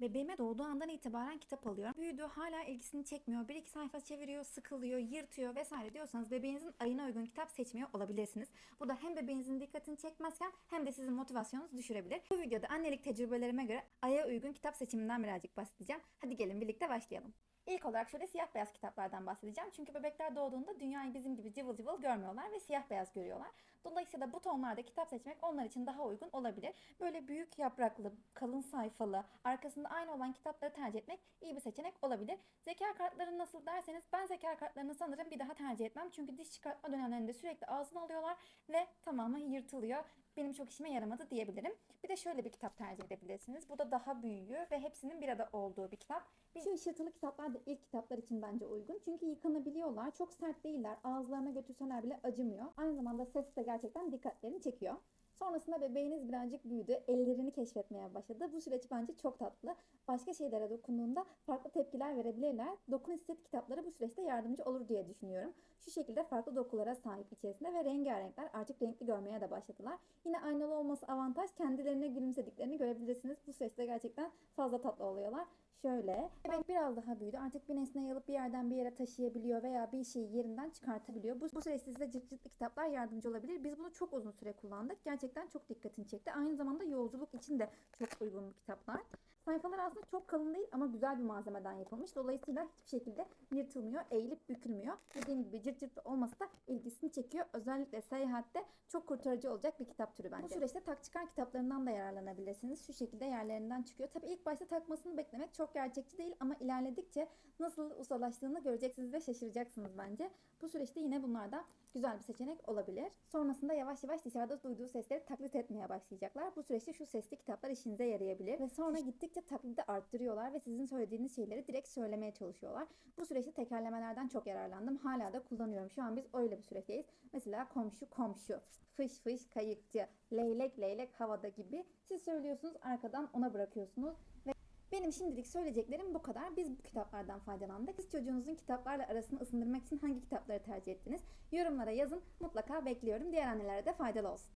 Bebeğime doğduğu andan itibaren kitap alıyorum. Büyüdü hala ilgisini çekmiyor. Bir iki sayfa çeviriyor, sıkılıyor, yırtıyor vesaire diyorsanız bebeğinizin ayına uygun kitap seçmiyor olabilirsiniz. Bu da hem bebeğinizin dikkatini çekmezken hem de sizin motivasyonunuzu düşürebilir. Bu videoda annelik tecrübelerime göre aya uygun kitap seçiminden birazcık bahsedeceğim. Hadi gelin birlikte başlayalım. İlk olarak şöyle siyah beyaz kitaplardan bahsedeceğim. Çünkü bebekler doğduğunda dünyayı bizim gibi cıvıl cıvıl görmüyorlar ve siyah beyaz görüyorlar. Dolayısıyla bu tonlarda kitap seçmek onlar için daha uygun olabilir. Böyle büyük yapraklı, kalın sayfalı, arkasında aynı olan kitapları tercih etmek iyi bir seçenek olabilir. Zeka kartları nasıl derseniz ben zeka kartlarını sanırım bir daha tercih etmem. Çünkü diş çıkartma dönemlerinde sürekli ağzına alıyorlar ve tamamen yırtılıyor. Benim çok işime yaramadı diyebilirim. Bir de şöyle bir kitap tercih edebilirsiniz. Bu da daha büyüğü ve hepsinin bir arada olduğu bir kitap. Bir şu ışıltılı kitaplar da ilk kitaplar için bence uygun. Çünkü yıkanabiliyorlar. Çok sert değiller. Ağızlarına götürseler bile acımıyor. Aynı zamanda ses de gerçekten dikkatlerini çekiyor. Sonrasında bebeğiniz birazcık büyüdü, ellerini keşfetmeye başladı. Bu süreç bence çok tatlı. Başka şeylere dokunduğunda farklı tepkiler verebilirler. Dokun hisset kitapları bu süreçte yardımcı olur diye düşünüyorum. Şu şekilde farklı dokulara sahip içerisinde ve rengarenkler artık renkli görmeye de başladılar. Yine aynalı olması avantaj. Kendilerine gülümsediklerini görebilirsiniz. Bu süreçte gerçekten fazla tatlı oluyorlar. Şöyle, bebek biraz daha büyüdü. Artık bir nesneyi alıp bir yerden bir yere taşıyabiliyor veya bir şeyi yerinden çıkartabiliyor. Bu, bu süreçte size cırt cırtlı kitaplar yardımcı olabilir. Biz bunu çok uzun süre kullandık. Gerçekten çok dikkatini çekti. Aynı zamanda yolculuk için de çok uygun kitaplar. Sayfalar aslında çok kalın değil ama güzel bir malzemeden yapılmış. Dolayısıyla hiçbir şekilde yırtılmıyor, eğilip bükülmüyor. Dediğim gibi cırt cırtlı olması da ilgisini çekiyor. Özellikle seyahatte çok kurtarıcı olacak bir kitap türü bence. Bu süreçte tak çıkar kitaplarından da yararlanabilirsiniz. Şu şekilde yerlerinden çıkıyor. Tabii ilk başta takmasını beklemek çok gerçekçi değil ama ilerledikçe nasıl ustalaştığını göreceksiniz ve şaşıracaksınız bence. Bu süreçte yine bunlar da güzel bir seçenek olabilir. Sonrasında yavaş yavaş dışarıda duyduğu sesleri taklit etmeye başlayacaklar. Bu süreçte şu sesli kitaplar işinize yarayabilir ve sonra gittikçe taklidi arttırıyorlar ve sizin söylediğiniz şeyleri direkt söylemeye çalışıyorlar. Bu süreçte tekerlemelerden çok yararlandım. Hala da kullanıyorum. Şu an biz öyle bir süreçteyiz. Mesela komşu komşu, fış fış kayıkçı, leylek leylek havada gibi. Siz söylüyorsunuz arkadan ona bırakıyorsunuz benim şimdilik söyleyeceklerim bu kadar. Biz bu kitaplardan faydalandık. Siz çocuğunuzun kitaplarla arasını ısındırmak için hangi kitapları tercih ettiniz? Yorumlara yazın. Mutlaka bekliyorum. Diğer annelere de faydalı olsun.